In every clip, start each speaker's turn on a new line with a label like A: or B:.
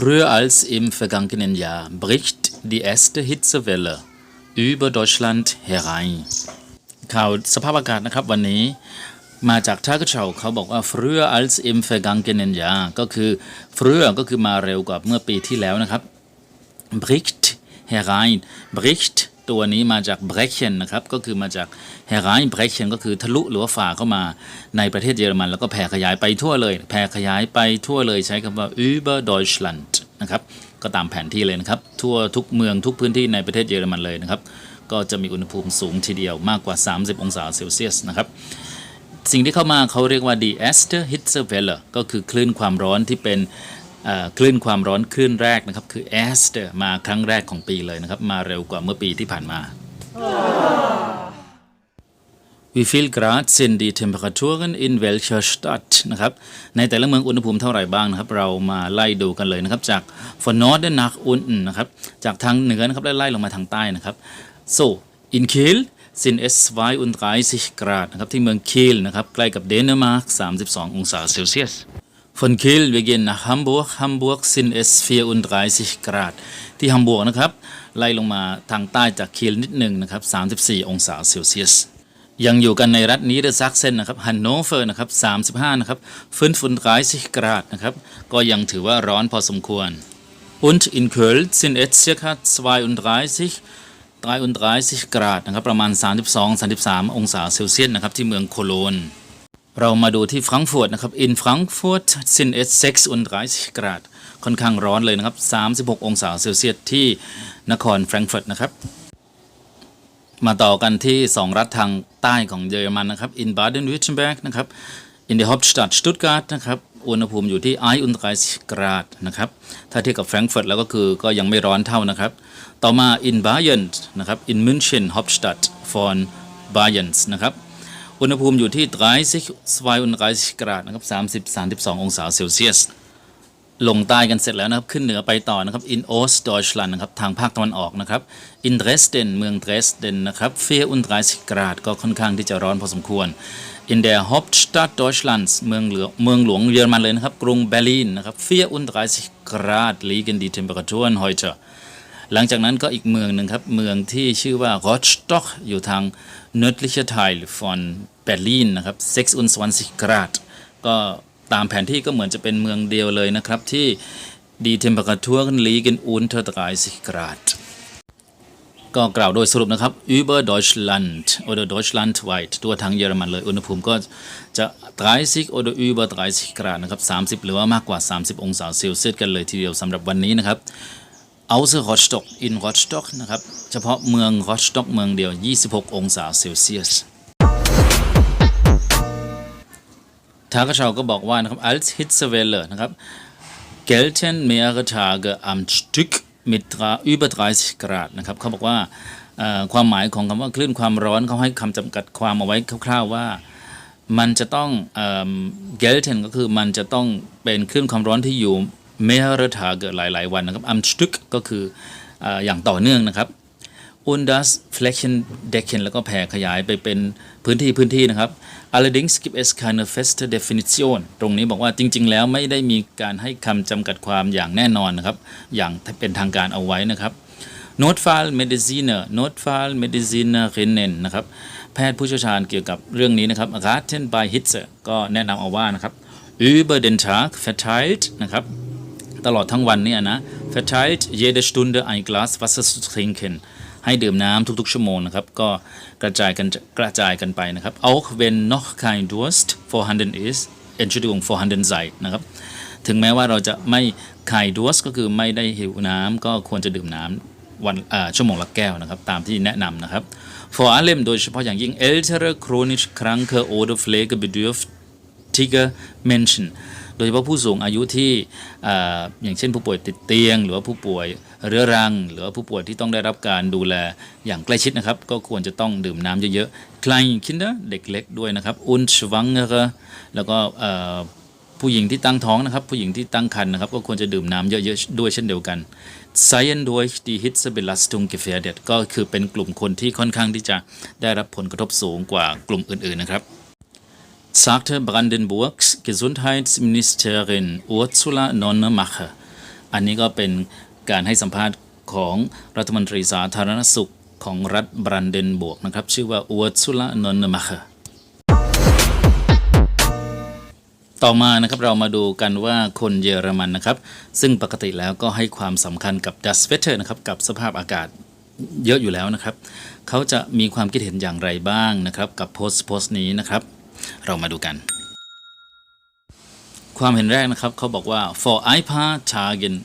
A: Früher als im vergangenen Jahr bricht die erste Hitzewelle über Deutschland herein ข่าวสภาพอากาศนะครับวันนี้มาจากท่ากระเชาเขาบอกว่า früher als im vergangenen Jahr ก็คือ früher ก็คือมาเร็วกว่าเมื่อปีที่แล้วนะครับ bricht herein bricht ตัวนี้มาจาก brechen นะครับ ก็คือมาจาก herein brechen ก็คือทะลุหรือว่าฝ่าเข้ามาในประเทศเยอรมัน แล้วก็แผ่ขยายไปทั่วเลย แผ่ขยายไปทั่วเลยใช้คำว่า über Deutschland นะครับก็ตามแผนที่เลยนะครับ ทั่วทุกเมืองทุกพื้นที่ในประเทศเยอรมันเลยนะครับ ก็จะมีอุณหภูมิสูงทีเดียวมากกว่า 30 องศาเซลเซียสนะครับ สิ่งที่เข้ามาเขาเรียกว่า die erste Hitzewelle ก็คือคลื่นความร้อนที่เป็น คลื่นความร้อนคลื่นแรกนะครับ คือ erste มาครั้งแรกของปีเลยนะครับ มาเร็วกว่าเมื่อปีที่ผ่านมา Wie viel Grad sind die Temperaturen in welcher Stadt นะครับในแต่ละเมืองอุณหภูมิเท่าไหร่บ้างนะครับ เรามาไล่ดูกันเลยนะครับ จาก von Norden nach unten นะครับ จากทางเหนือนะครับไล่ลงมาทางใต้นะครับ so in Kiel sind es 32 Grad นะครับ ที่เมืองคิลนะครับ ใกล้กับเดนมาร์ก32 องศาเซลเซียส Von Kiel wir gehen nach Hamburg Hamburg sind es 34 Grad ที่ฮัมบูร์กนะครับไล่ลงมาทางใต้จากคิลนิดหนึ่งนะครับ34 องศาเซลเซียส ยังอยู่กันในรัฐนี้เดอซักเซนนะครับฮันโนเฟอร์นะครับ35นะครับ35 Grad นะครับก็ยังถือว่าร้อนพอสมควร Und in Köln sind es circa 32 33 Grad นะครับประมาณ 32 33 องศาเซลเซียสนะครับที่เมืองโคโลน เรามาดูที่ฟรังก์ฟิร์ตนะครับ in Frankfurt sind es 36 Grad ค่อนข้างร้อนเลยนะครับ 36 องศาเซลเซียสที่นครแฟรงก์เฟิร์ตนะครับ มาต่อกันที่ 2 รัฐทางใต้ของเยอรมันนะครับ in Baden-Württemberg นะครับ in der Hauptstadt Stuttgart นะครับอุณหภูมิอยู่ที่31 Grad นะครับ ถ้าเทียบกับแฟรงก์เฟิร์ตแล้วก็คือก็ยังไม่ร้อนเท่านะครับ ต่อมา in Bayern นะครับ in München Hauptstadt von Bayern นะครับ อุณหภูมิอยู่ที่30 32 Grad นะครับ30 32 องศาเซลเซียส ลงใต้กันเสร็จแล้วนะครับ ขึ้นเหนือไปต่อนะครับ in Ostdeutschland นะครับทางภาคตะวันออกนะครับ in Dresden เมือง Dresden นะครับ34 Grad ก็ค่อนข้างที่จะร้อนพอสมควร in der Hauptstadt Deutschlands เมืองหลวงเมืองหลวงเยอรมันเลยนะครับกรุงเบอร์ลินนะครับเฟียอุ่น34 Grad liegen die Temperaturen heute หลังจากนั้นก็อีกเมืองหนึ่งครับ เมืองที่ชื่อว่า Rostock อยู่ทาง nördlicher Teil von Berlin นะครับ26 Grad ก็ตามแผนที่ก็เหมือนจะเป็นเมืองเดียวเลยนะครับที่ die Temperaturen liegen unter 30 Grad ก็กล่าวโดยสรุปนะครับ über Deutschland oder Deutschlandweit ตัวทางเยอรมันเลย อุณหภูมิก็จะ 30 oder über 30 Grad นะครับ 30 หรือว่ามากกว่า 30 องศาเซลเซียสกันเลยทีเดียวสำหรับวันนี้นะครับ außer Rostock in Rostock นะครับ เฉพาะเมือง Rostock เมืองเดียว 26 องศาเซลเซียสทากระเชาก็บอกว่านะครับ als Hitzewelle นะครับ gelten mehrere Tage am Stück mit über 30 Grad นะครับเขาบอกว่าความหมายของคำว่าคลื่นความร้อนเขาให้คำจำกัดความเอาไว้คร่าวๆว่ามันจะต้องเอ่อ gelten ก็คือมันจะต้องเป็นคลื่นความร้อนที่อยู่ mehrere Tage หลาย ๆ วันนะครับ am Stück ก็คือเอ่ออย่างต่อเนื่องนะครับ und das flächendecken แล้วก็แผ่ขยายไปเป็นพื้นที่พื้นที่นะครับ allerdings gibt es keine feste Definition ตรงนี้บอกว่าจริง ๆ แล้วไม่ได้มีการให้คำจำกัดความอย่างแน่นอนนะครับ อย่างเป็นทางการเอาไว้นะครับ Notfall Mediziner Notfall Medizinerinnen นะครับ แพทย์ผู้เชี่ยวชาญเกี่ยวกับเรื่องนี้นะครับ raten bei Hitze ก็แนะนำเอาว่านะครับ über den Tag verteilt นะครับ ตลอดทั้งวันเนี่ยนะ verteilt jede Stunde ein Glas Wasser zu trinken ให้ดื่มน้ำทุกๆ ชั่วโมงนะครับ ก็กระจายกันกระจายกันไปนะครับ auch wenn noch kein Durst vorhanden ist Entschuldigung vorhanden sei นะครับ ถึงแม้ว่าเราจะไม่ไข่ดัวสก็คือไม่ได้หิวน้ำก็ควรจะดื่มน้ำวันชั่วโมงละแก้วนะครับ ตามที่แนะนำนะครับ vor allem โดยเฉพาะอย่างยิ่ง ältere chronisch kranke oder pflegebedürftige Menschen ดยเฉพาะผู้สูงอายุที่ออย่างเช่นผู้ป่วยติดเตียง หรือว่าผู้ป่วยเรื้อรัง หรือว่าผู้ป่วยที่ต้องได้รับการดูแลอย่างใกล้ชิดนะครับ ก็ควรจะต้องดื่มน้ำเยอะๆ kleine Kinder เด็กเล็กด้วยนะครับ und schwangere แล้วก็ผู้หญิงที่ตั้งท้องนะครับ ผู้หญิงที่ตั้งครรภ์นะครับก็ควรจะดื่มน้ำเยอะๆด้วยเช่นเดียวกัน seien durch die Hitzebelastung gefährdet ก็คือเป็นกลุ่มคนที่ค่อนข้างที่จะได้รับผลกระทบสูงกว่ากลุ่มอื่นๆนะครับ sagte Brandenburgs Gesundheitsministerin Ursula Nonnemacher อันนี้ก็เป็นการให้สัมภาษณ์ของรัฐมนตรีสาธารณสุขของรัฐบรันเดนบวกนะครับ ชื่อว่าอวตซุลานนมาคต่อมานะครับเรามาดูกันว่าคนเยอรมันนะครับ ซึ่งปกติแล้วก็ให้ความสำคัญกับดัสเวเ t อร์นะครับ กับสภาพอากาศเยอะอยู่แล้วนะครับ เขาจะมีความคิดเห็นอย่างไรบ้างนะครับ กับโพสต์โพสต์นี้นะครับ เรามาดูกัน ความเห็นแรกนะครับเขาบอกว่า for ein paar Tagen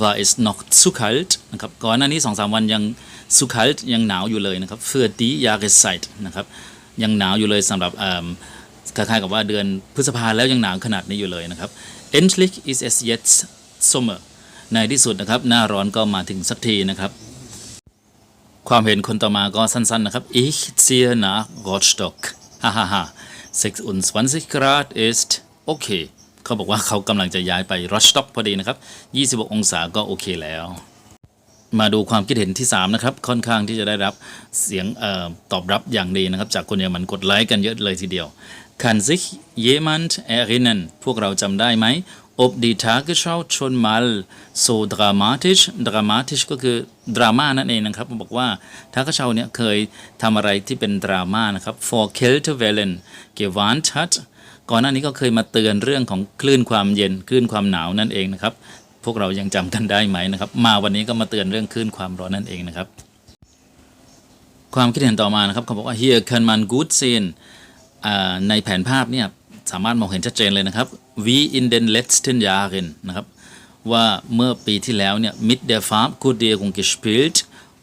A: war es noch zu kalt นะครับก่อนหน้านี้2-3วันยัง zu kalt ยังหนาวอยู่เลยนะครับ für die Jahreszeit นะครับยังหนาวอยู่เลยสำหรับคล้ายๆกับว่าเดือนพฤษภาแล้วยังหนาวขนาดนี้อยู่เลยนะครับ endlich ist es jetzt Sommer ในที่สุดนะครับหน้าร้อนก็มาถึงสักทีนะครับ ความเห็นคนต่อมาก็สั้นๆนะครับ ich ziehe nach Rostock ฮ่าฮ่าฮ่า 26 Grad ist okay เขาบอกว่าเขากำลังจะย้ายไปรอสต็อกพอดีนะครับ 26 องศาก็โอเคแล้ว มาดูความคิดเห็นที่ 3 นะครับ ค่อนข้างที่จะได้รับเสียงออตอบรับอย่างดีนะครับ จากคนเยอรมันกดไลค์กันเยอะเลยทีเดียว Kann sich jemand erinnern พวกเราจำได้ไหม ob die Tagesschau schon mal so dramatisch dramatisch ก็คือดราม่านั่นเองนะครับบอกว่าทากเชาเนี่ยเคยทำอะไรที่เป็นดราม่านะครับ for Kältewellen gewarnt hat ก่อนหน้านี้ก็เคยมาเตือนเรื่องของคลื่นความเย็นคลื่นความหนาวนั่นเองนะครับ พวกเรายังจำกันได้ไหมนะครับ มาวันนี้ก็มาเตือนเรื่องคลื่นความร้อนนั่นเองนะครับ ความคิดเห็นต่อมานะครับเขาบอกว่า here kann man gut sehen ในแผนภาพเนี่ย สามารถมองเห็นชัดเจนเลยนะครับ wie in den letzten Jahren นะครับว่าเมื่อปีที่แล้วเนี่ย mit der Farbkodierung gespielt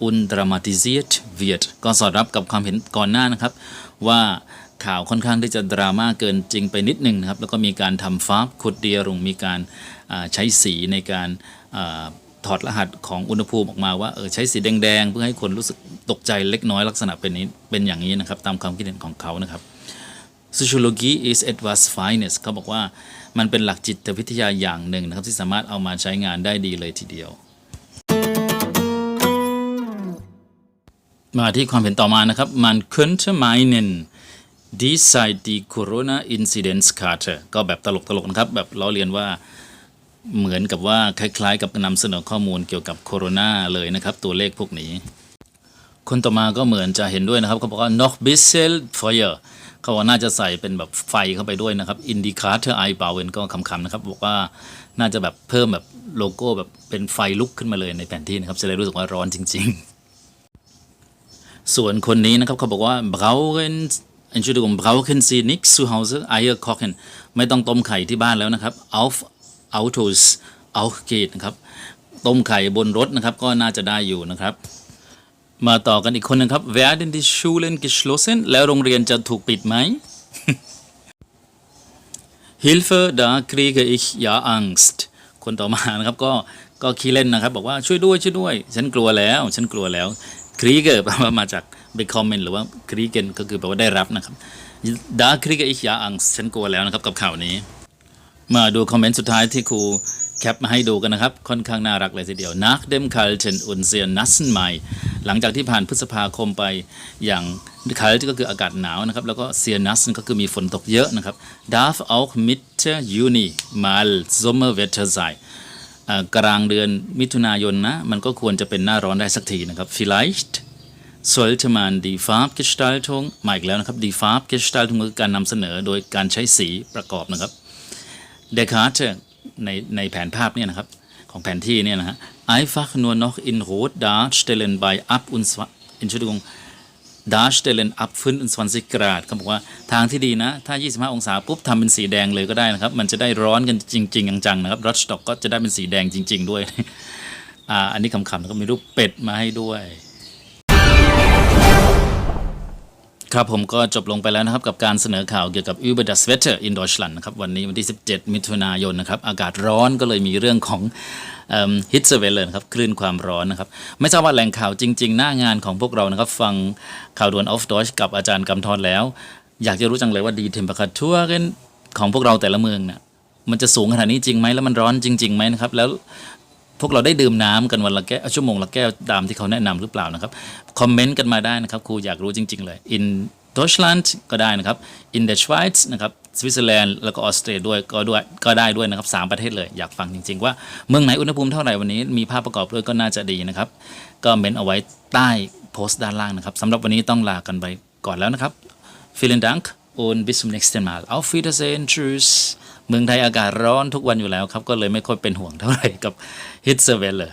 A: und dramatisiert wird ก็สอดรับกับความเห็นก่อนหน้านะครับ ว่าข่าวค่อนข้างที่จะดราม่าเกินจริงไปนิดหนึ่งนะครับ แล้วก็มีการทำฟาบคุดเดียรุงมีการใช้สีในการอถอดรหัสของอุณหภูมิออกมาว่าเออใช้สีแดงๆ เพื่อให้คนรู้สึกตกใจเล็กน้อยลักษณะเป็นนี้เป็นอย่างนี้นะครับ ตามความคิดเห็นของเขานะครับ Sociology is etwas Feines เขาบอกว่ามันเป็นหลักจิตวิทยาอย่างหนึ่งนะครับ ที่สามารถเอามาใช้งานได้ดีเลยทีเดียว มาที่ความเห็นต่อมานะครับ มัน könnte meinen dies sei die Corona Inzidenzkarte ก็แบบตลกๆนะครับ แบบล้อเลียนว่าเหมือนกับว่าคล้ายๆ กับนำเสนอข้อมูลเกี่ยวกับโคโรนาเลยนะครับ ตัวเลขพวกนี้ คนต่อมาก็เหมือนจะเห็นด้วยนะครับเขาบอกว่า noch bisschen Feuer เขาบอกน่าจะใส่เป็นแบบไฟเข้าไปด้วยนะครับ Indicator i b a u e n ก็คำๆนะครับบอกว่าน่าจะแบบเพิ่มแบบโลโก้แบบเป็นไฟลุกขึ้นมาเลยในแผนที่นะครับจะได้รู้สึกว่าร้อนจริง ๆ ส่วนคนนี้นะครับเขาบอกว่า brauchen Entschuldigung brauchen Sie nichts zu Hause Eier kochen ไม่ต้องต้มไข่ที่บ้านแล้วนะครับ auf Autos auch geht นะครับต้มไข่บนรถนะครับก็น่าจะได้อยู่นะครับ มาต่อกันอีกคนนึงครับ werden die Schulen geschlossen แล้วโรงเรียนจะถูกปิดไหม Hilfe da kriege ich ja Angst คนต่อมานะครับก็ก็ขี้เล่นนะครับ บอกว่าช่วยด้วยช่วยด้วย ฉันกลัวแล้ว ฉันกลัวแล้ว kriege แปลว่ามาจากไปคอมเมนต์หรือว่า kriegen ก็คือแปลว่าได้รับนะครับ da kriege ich ja Angst ฉันกลัวแล้วนะครับกับข่าวนี้ มาดูคอมเมนต์สุดท้ายที่ครู แคปมาให้ดูกันนะครับ ค่อนข้างน่ารักเลยทีเดียว nach dem kalten und sehr nassen Mai หลังจากที่ผ่านพฤษภาคมไปอย่าง kalt ก็คืออากาศหนาวนะครับ แล้วก็ sehr nassen ก็คือมีฝนตกเยอะนะครับ darf auch Mitte Juni mal Sommerwetter sein อ่ากลางเดือนมิถุนายนนะ มันก็ควรจะเป็นหน้าร้อนได้สักทีนะครับ vielleicht sollte man die Farbgestaltung มาอีกแล้วนะครับ die Farbgestaltung คือการนำเสนอโดยการใช้สีประกอบนะครับเดคาร์ต ในในแผนภาพเนี่ยนะครับของแผนที่เนี่ยนะฮะ einfach nur noch in rot darstellen bei ab und Entschuldigung darstellen ab 25 Grad เขาบอกว่าทางที่ดีนะ ถ้า 25 องศาปุ๊บทำเป็นสีแดงเลยก็ได้นะครับ มันจะได้ร้อนกันจริง ๆ จังๆนะครับรอสต็อกก็จะได้เป็นสีแดงจริง ๆ ด้วย อ่าอันนี้คำๆแล้วก็มีรูปเป็ดมาให้ด้วย ครับผมก็จบลงไปแล้วนะครับกับการเสนอข่าวเกี่ยวกับ Über das Wetter in Deutschland นะครับวันนี้วันที่ 17 มิถุนายนนะครับอากาศร้อนก็เลยมีเรื่องของฮิตเซเวลเลยครับคลื่นความร้อนนะครับไม่ทราบว่าแหล่งข่าวจริง ๆ หน้างานของพวกเรานะครับฟังข่าวด่วนออฟดอยกับอาจารย์กำธรแล้ว อยากจะรู้จังเลยว่าดีเทมเปอร์ทัวร์ของพวกเราแต่ละเมืองเนี่ยมันจะสูงขนาดนี้จริงไหมแล้วมันร้อนจริงๆไหมนะครับแล้ว พวกเราได้ดื่มน้ำกันวันละแก้วชั่วโมงละแก้วตามที่เขาแนะนำหรือเปล่านะครับคอมเมนต์กันมาได้นะครับครูอยากรู้จริง ๆ เลย in Deutschland ก็ได้นะครับ in der Schweiz นะครับสวิตเซอร์แลนด์แล้วก็ออสเตรียด้วยก็ด้วยก็ได้ด้วยนะครับสามประเทศเลยอยากฟังจริง ๆ ว่าเมืองไหนอุณหภูมิเท่าไหร่วันนี้มีภาพประกอบด้วยก็น่าจะดีนะครับ ก็เมนเอาไว้ใต้โพสต์ด้านล่างนะครับสำหรับวันนี้ต้องลากันไปก่อนแล้วนะครับ Vielen Dank und bis zum nächsten Mal auf Wiedersehen tschüss เมืองไทยอากาศร้อนทุกวันอยู่แล้วครับ ก็เลยไม่ค่อยเป็นห่วงเท่าไหร่กับฮิตเซเวลเลย